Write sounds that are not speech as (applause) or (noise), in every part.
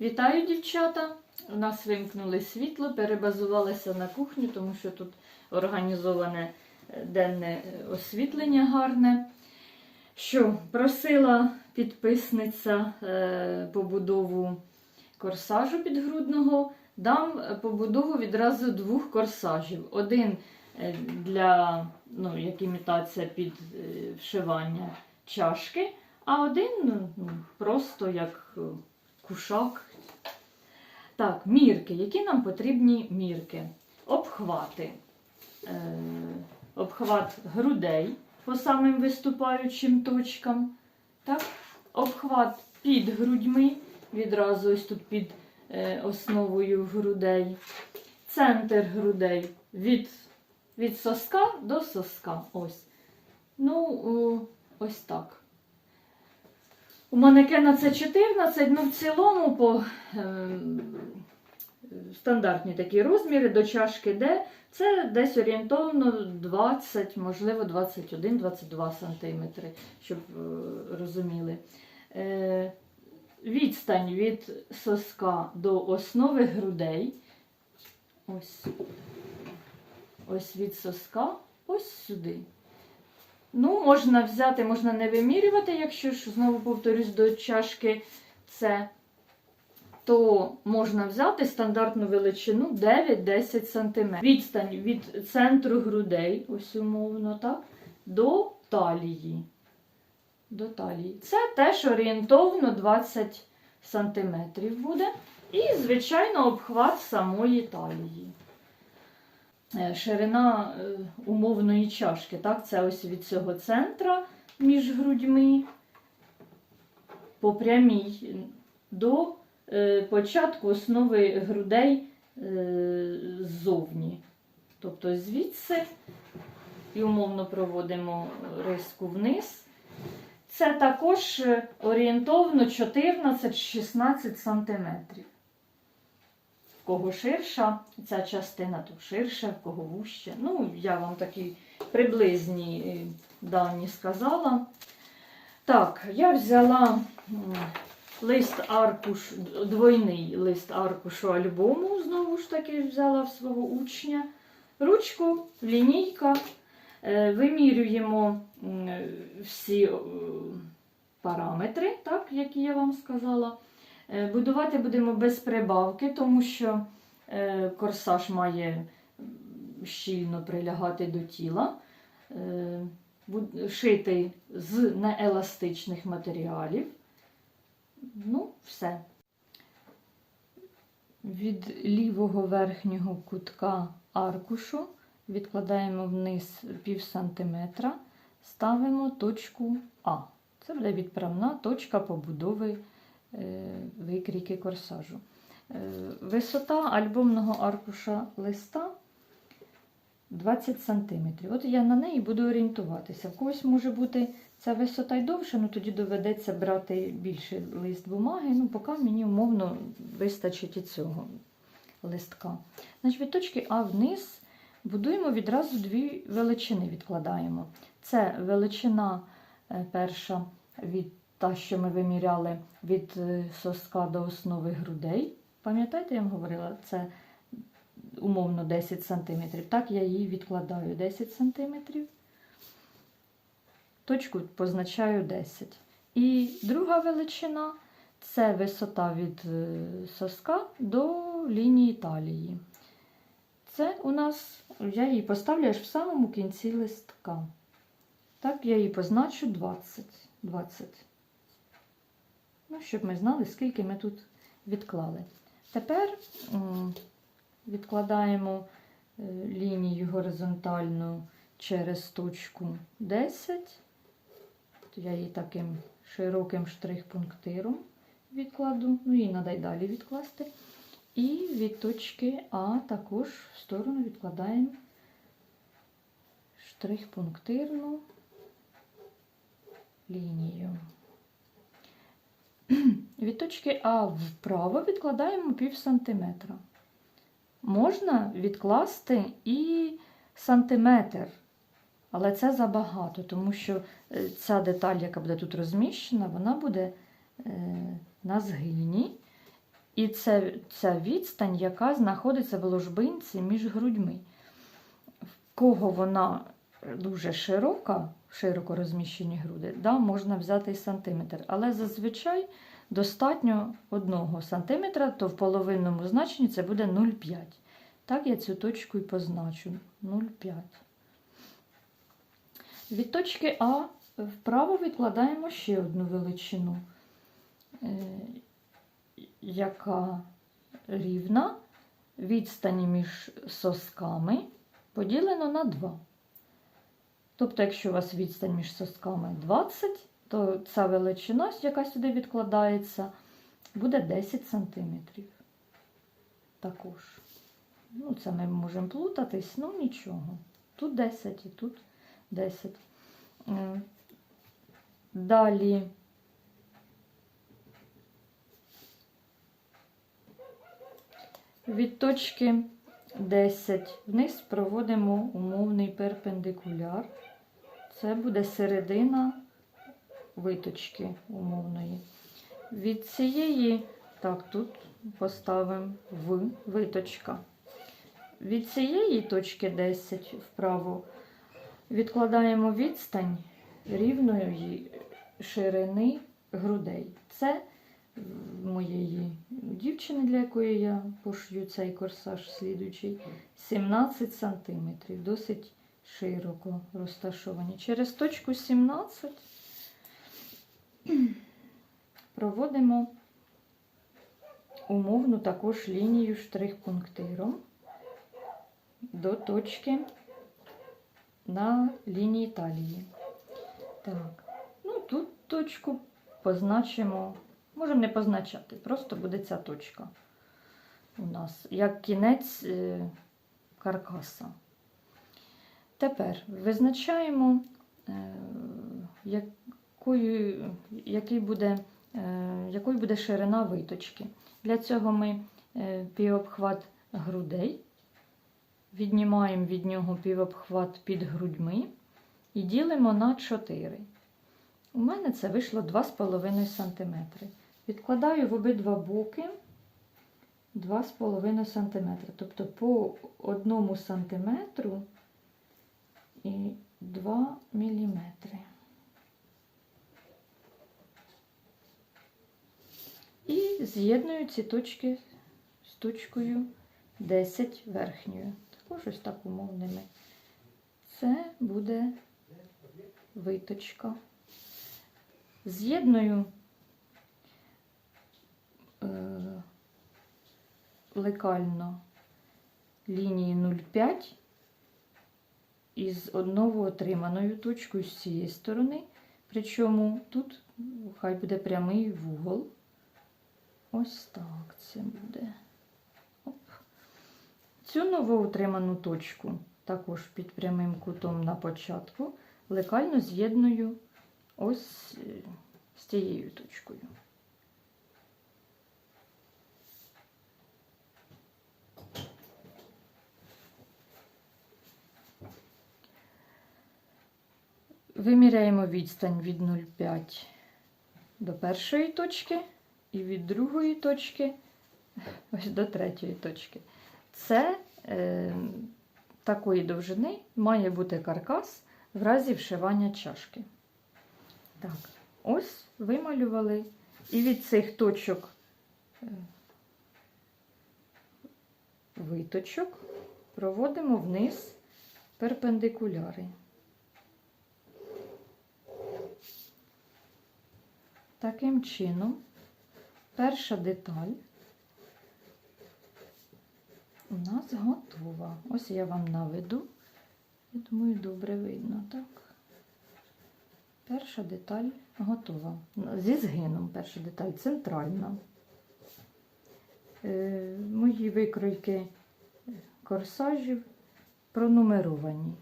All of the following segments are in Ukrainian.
Вітаю, дівчата! У нас вимкнули світло, перебазувалися на кухню, тому що тут організоване е, денне е, освітлення гарне. Що, просила підписниця е, побудову корсажу підгрудного. Дам побудову відразу двох корсажів. Один для, ну, як імітація під вшивання чашки, а один ну, просто як е, кушак. Так, мірки. Які нам потрібні мірки? Обхвати. Е, обхват грудей по самим виступаючим точкам. Так? Обхват під грудьми, відразу ось тут під е, основою грудей. Центр грудей від, від соска до соска. Ось. Ну, о, ось так. У манекена це 14, ну в цілому по е, стандартні такі розміри до чашки Д. Це десь орієнтовно 20, можливо, 21-22 см, щоб е, розуміли. Е, відстань від соска до основи грудей. Ось, ось від соска, ось сюди. Ну, можна взяти, можна не вимірювати, якщо ж, знову повторюсь, до чашки С, то можна взяти стандартну величину 9-10 см. Відстань від центру грудей, ось умовно, так, до талії. До талії. Це теж орієнтовно 20 см буде. І, звичайно, обхват самої талії. Е, Ширина е, умовної чашки. Так? Це ось від цього центра між грудьми по прямій до е, початку основи грудей ззовні. Це звідси і умовно проводимо риску вниз. Це також орієнтовно 14-16 см. Кого ширша ця частина, то ширша, в кого вужче. Ну, я вам такі приблизні е, дані сказала. Так, я взяла лист аркуш, двойний лист аркушу альбому, знову ж таки, взяла в свого учня. Ручку, лінійка. Е, Вимірюємо всі е, параметри, так, які я вам сказала. Е, Будувати будемо без прибавки, тому що е, корсаж має щільно прилягати до тіла, Е, шитий з нееластичних матеріалів. Ну, все. Від лівого верхнього кутка аркушу відкладаємо вниз пів сантиметра, ставимо точку А. Це буде відправна точка побудови викрійки корсажу. Е, Висота альбомного аркуша листа 20 см. От я на неї буду орієнтуватися. В когось може бути ця висота й довше, ну тоді доведеться брати більший лист бумаги. Ну, поки мені умовно вистачить і цього листка. Значить, від точки А вниз будуємо відразу дві величини, відкладаємо. Це величина е, перша від та, що ми виміряли від е, соска до основи грудей. Пам'ятаєте, я вам говорила, це умовно 10 см. Так, я її відкладаю 10 см. Точку позначаю 10. І друга величина це висота від е, соска до лінії талії. Це у нас, я її поставлю аж в самому кінці листка. Так, я її позначу 20. 20. Ну, щоб ми знали, скільки ми тут відклали. Тепер відкладаємо е, лінію горизонтальну через точку 10. Я її таким широким штрих-пунктиром відкладу, ну і треба й далі відкласти. І від точки А також в сторону відкладаємо штрих-пунктирну лінію. Від точки А вправо відкладаємо пів сантиметра. Можна відкласти і сантиметр, але це забагато, тому що е, ця деталь, яка буде тут розміщена, вона буде е, на згині. І це ця відстань, яка знаходиться в ложбинці між грудьми. В кого вона дуже широка, широко розміщені груди, да, можна взяти і сантиметр. Але зазвичай достатньо 1 сантиметра, то в половинному значенні це буде 0,5. Так я цю точку і позначу 0,5. Від точки А вправо відкладаємо ще одну величину, е, яка рівна відстані між сосками поділено на 2. Тобто, якщо у вас відстань між сосками 20, то ця величина, яка сюди відкладається, буде 10 см. Також. Ну, це ми можемо плутатись, ну нічого. Тут 10 і тут 10. Е, Далі. Від точки 10 вниз проводимо умовний перпендикуляр. Це буде середина виточки умовної. Від цієї, так, тут поставимо в виточка. Від цієї точки 10 вправо відкладаємо відстань рівної ширини грудей. Це моєї дівчини, для якої я пошью цей корсаж слідуючий, 17 см. Досить широко розташовані. Через точку 17 проводимо умовну також лінію штрих-пунктиром до точки на лінії талії. Так, ну тут точку позначимо, можемо не позначати, просто буде ця точка у нас, як кінець е, каркаса. Тепер визначаємо, е, якою, який буде, е, якою буде ширина виточки. Для цього ми е, півобхват грудей, віднімаємо від нього півобхват під грудьми і ділимо на 4. У мене це вийшло 2,5 см. Відкладаю в обидва боки 2,5 см. Тобто по 1 см і 2 мм. І з'єдную ці точки з точкою 10 верхньою. Також ось так умовними. Це буде виточка. З'єдную е, лекально лінії 0,5 із одного отриманою точкою з цієї сторони. Причому тут хай буде прямий вугол. Ось так це буде. Оп. Цю новоутриману точку, також під прямим кутом на початку, лекально з'єдную ось е, з цією точкою. Виміряємо відстань від 0,5 до першої точки і від другої точки (laughs) ось до третьої точки. Це е, такої довжини має бути каркас в разі вшивання чашки. Так, ось вималювали. І від цих точок е, виточок проводимо вниз перпендикуляри. Таким чином, перша деталь у нас готова. Ось я вам наведу. Я думаю, добре видно, так? Перша деталь готова. Зі згином перша деталь центральна. Е, мої викройки корсажів пронумеровані.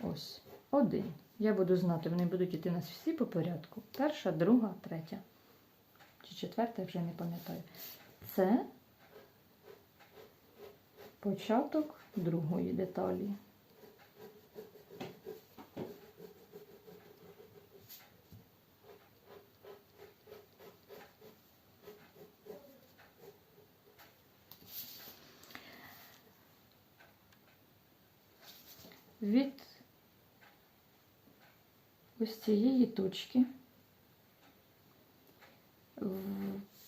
Ось, один. Я буду знати, вони будуть йти у нас всі по порядку. Перша, друга, третя. Чи четверта, я вже не пам'ятаю. Це початок другої деталі. Від ось цієї точки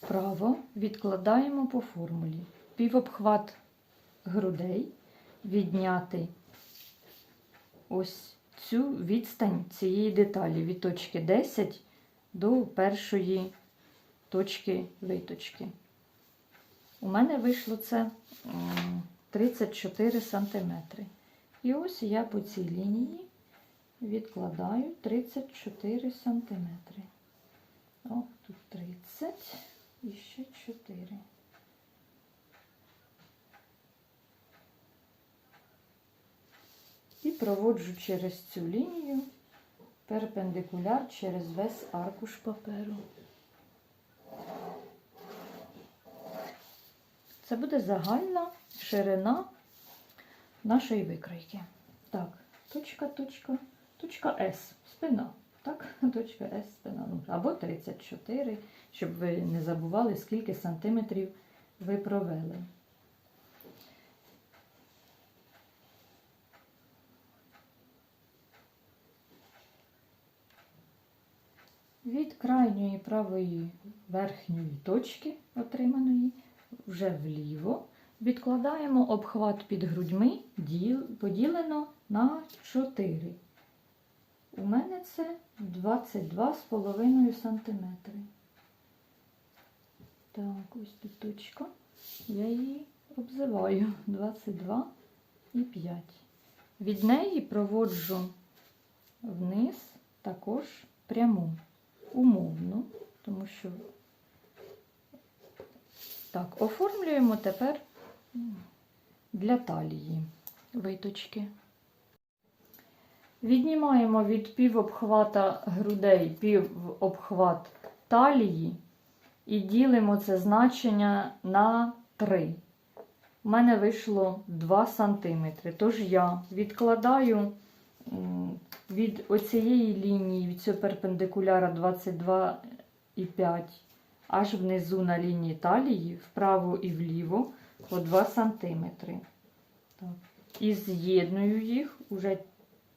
вправо відкладаємо по формулі. Півобхват грудей відняти ось цю відстань цієї деталі від точки 10 до першої точки виточки. У мене вийшло це 34 сантиметри. І ось я по цій лінії відкладаю 34 сантиметри. О, тут 30 і ще 4. І проводжу через цю лінію перпендикуляр через весь аркуш паперу. Це буде загальна ширина нашої викройки. Так, точка, точка, точка С, спина. Так, (laughs) точка С, спина. Ну, або 34, щоб ви не забували, скільки сантиметрів ви провели. Від крайньої правої верхньої точки, отриманої, вже вліво, відкладаємо обхват під грудьми поділено на 4. У мене це 22,5 см. Так, ось тут точка. Я її обзиваю 22 і 5. Від неї проводжу вниз також пряму, умовно, тому що так, оформлюємо тепер для талії виточки. Віднімаємо від півобхвата грудей півобхват талії і ділимо це значення на 3. У мене вийшло 2 см. Тож я відкладаю від оцієї лінії, від цього перпендикуляра 22,5 аж внизу на лінії талії, вправо і вліво по 2 см. І з'єдную їх уже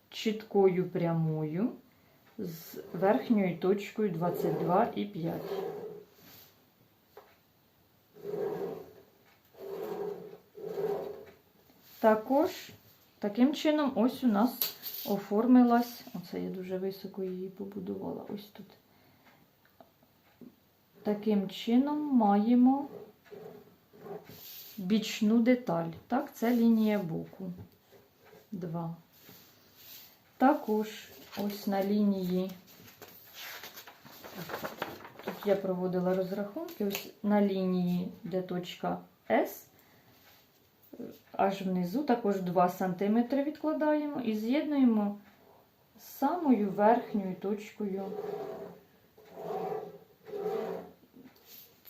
чіткою прямою з верхньою точкою 22,5. Також таким чином ось у нас оформилась, оце я дуже високо її побудувала, ось тут. Таким чином маємо бічну деталь. Так, це лінія боку. 2. Також ось на лінії, тут я проводила розрахунки, ось на лінії, де точка С, аж внизу також 2 см відкладаємо і з'єднуємо з самою верхньою точкою.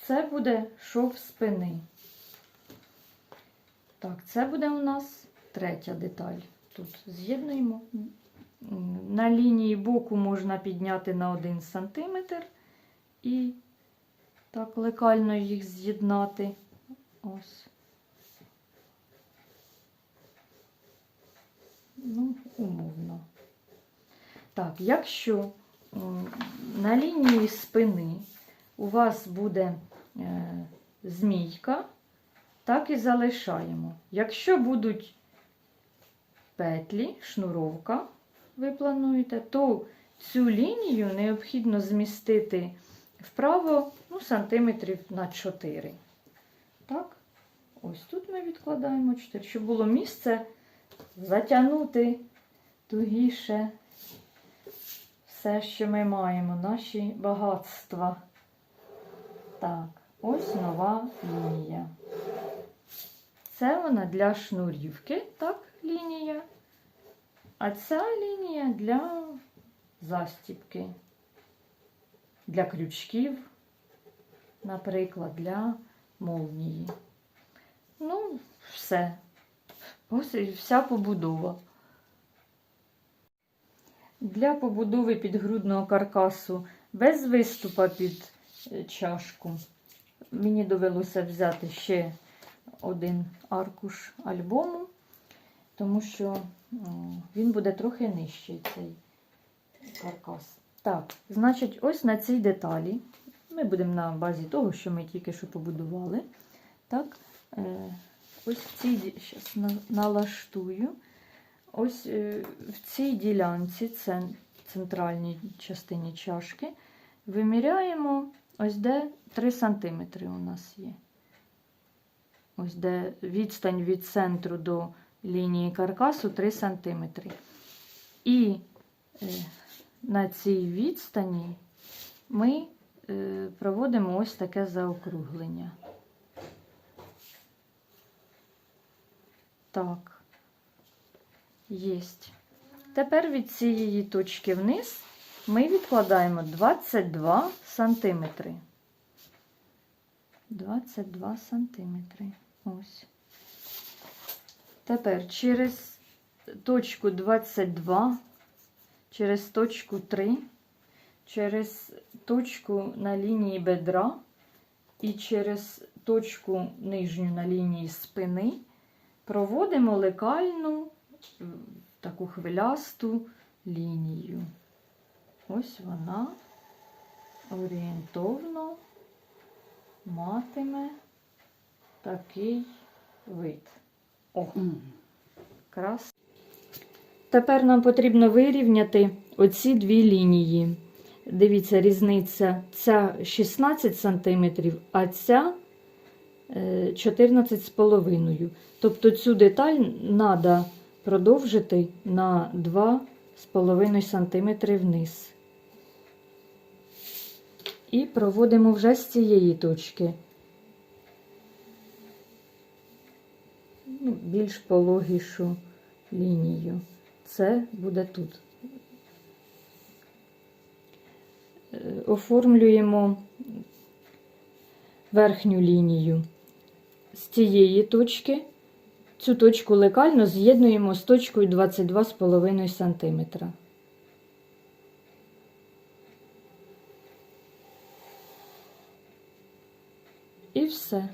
Це буде шов спини. Так, це буде у нас третя деталь. Тут з'єднуємо. На лінії боку можна підняти на 1 см і так лекально їх з'єднати. Ну, умовно. Так, якщо на лінії спини у вас буде е, змійка, так і залишаємо. Якщо будуть петлі, шнуровка, ви плануєте, то цю лінію необхідно змістити вправо ну, сантиметрів на 4. Так, ось тут ми відкладаємо 4, щоб було місце затягнути тугіше все, що ми маємо, наші багатства. Так, ось нова лінія. Це вона для шнурівки, так, лінія. А ця лінія для застіпки, для крючків, наприклад, для молнії. Ну, все. Ось і вся побудова. Для побудови підгрудного каркасу без виступа під е, чашку мені довелося взяти ще один аркуш альбому, тому що Він буде трохи нижчий цей каркас. Так, значить, ось на цій деталі. Ми будемо на базі того, що ми тільки що побудували. Так, е, ось в цій на- налаштую. Ось е, в цій ділянці, це центральній частині чашки, виміряємо ось де 3 см у нас є. Ось де відстань від центру до лінії каркасу 3 см. І е, на цій відстані ми е, проводимо ось таке заокруглення. Так, єсть. Тепер від цієї точки вниз ми відкладаємо 22 сантиметри. 22 сантиметри. Ось. Тепер через точку 22, через точку 3, через точку на лінії бедра і через точку нижню на лінії спини проводимо лекальну таку хвилясту лінію. Ось вона орієнтовно матиме такий вид. О, крас. Тепер нам потрібно вирівняти оці дві лінії. Дивіться, різниця. Ця 16 см, а ця е, 14,5 Тобто цю деталь треба продовжити на 2,5 см вниз. І проводимо вже з цієї точки. Ну, більш пологішу лінію. Це буде тут. Е, Оформлюємо верхню лінію з цієї точки. Цю точку лекально з'єднуємо з точкою 22,5 см. І все.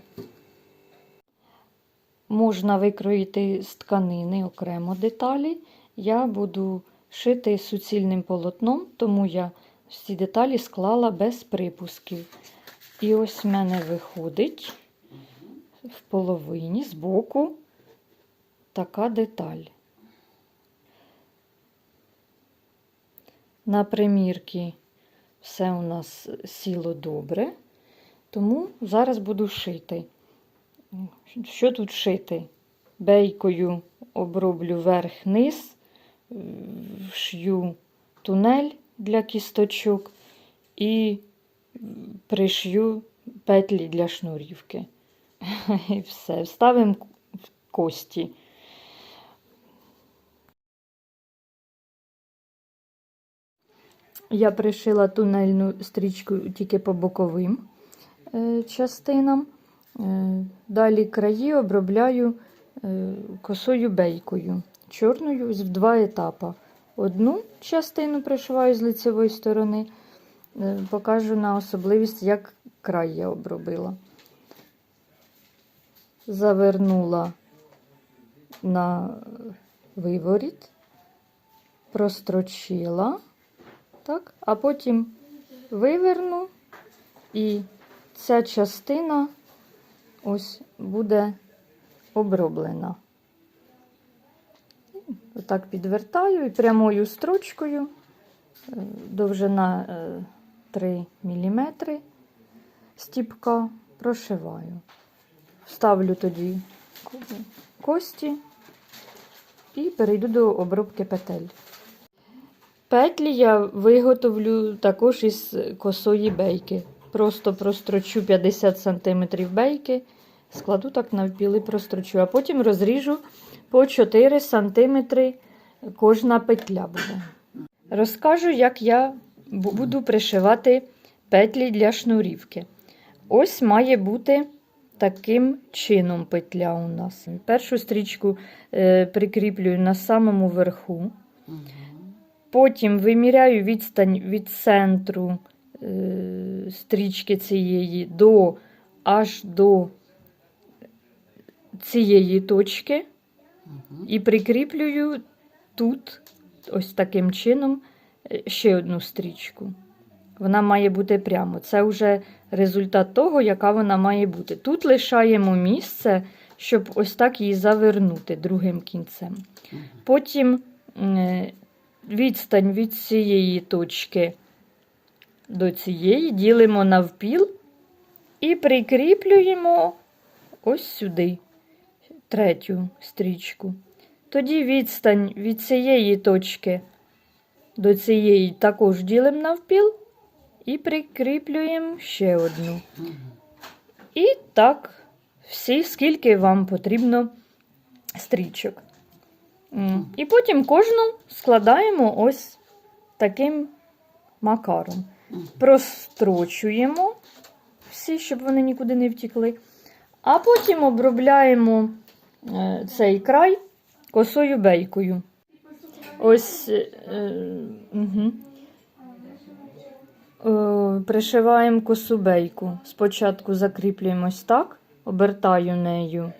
Можна викроїти з тканини окремо деталі. Я буду шити суцільним полотном, тому я всі деталі склала без припусків. І ось в мене виходить в половині збоку така деталь. На примірки все у нас сіло добре, тому зараз буду шити. Що тут шити? Бейкою оброблю верх-низ, вшью тунель для кісточок і пришью петлі для шнурівки. (laughs) І все. Вставимо в кості. Я пришила тунельну стрічку тільки по боковим е, частинам. Е, Далі краї обробляю е, косою бейкою, чорною в два етапи. Одну частину пришиваю з лицевої сторони, е, покажу на особливість, як край я обробила. Завернула на виворіт, прострочила, так, а потім виверну і ця частина ось буде оброблена. Отак підвертаю і прямою строчкою, е, довжина е, 3 мм стіпка прошиваю. Ставлю тоді кості і перейду до обробки петель. Петлі я виготовлю також із косої бейки. Просто прострочу 50 см бейки, складу так навпіл і прострочу, а потім розріжу по 4 см кожна петля буде. Розкажу, як я буду пришивати петлі для шнурівки. Ось має бути таким чином петля у нас. Першу стрічку е, прикріплюю на самому верху. Потім виміряю відстань від центру е, стрічки цієї до аж до цієї точки і прикріплюю тут, ось таким чином, е, ще одну стрічку. Вона має бути прямо. Це вже результат того, яка вона має бути. Тут лишаємо місце, щоб ось так її завернути другим кінцем. Потім е, відстань від цієї точки до цієї ділимо навпіл і прикріплюємо ось сюди третю стрічку. Тоді відстань від цієї точки до цієї також ділимо навпіл і прикріплюємо ще одну. І так, всі, скільки вам потрібно стрічок. І потім кожну складаємо ось таким макаром. Прострочуємо всі, щоб вони нікуди не втікли. А потім обробляємо цей край косою бейкою. Ось е, е, угу. е, пришиваємо косу бейку. Спочатку закріплюємо ось так, обертаю нею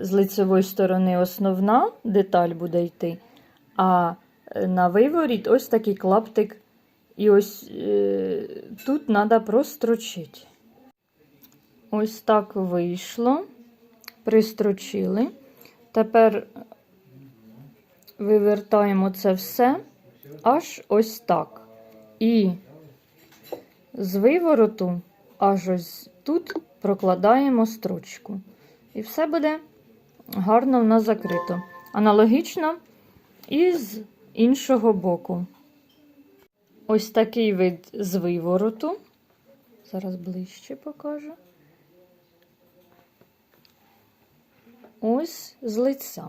з лицевої сторони основна деталь буде йти, а е, на виворіт ось такий клаптик. І ось е, тут треба прострочити. Ось так вийшло. Пристрочили. Тепер вивертаємо це все аж ось так. І з вивороту аж ось тут прокладаємо строчку. І все буде гарно в нас закрито. Аналогічно і з іншого боку. Ось такий вид з вивороту. Зараз ближче покажу. Ось з лиця.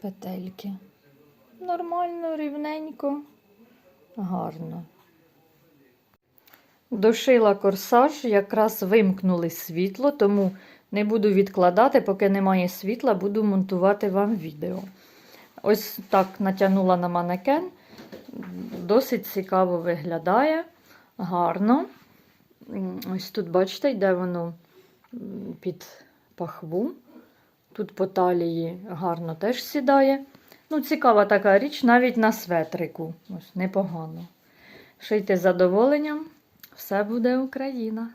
Петельки. Нормально, рівненько, гарно. Дошила корсаж, якраз вимкнули світло, тому не буду відкладати, поки немає світла, буду монтувати вам відео. Ось так натягнула на манекен. Досить цікаво виглядає, гарно. Ось тут, бачите, йде воно під пахву. Тут по талії гарно теж сідає. Ну, цікава така річ, навіть на светрику. Ось непогано. Шийте з задоволенням, все буде Україна.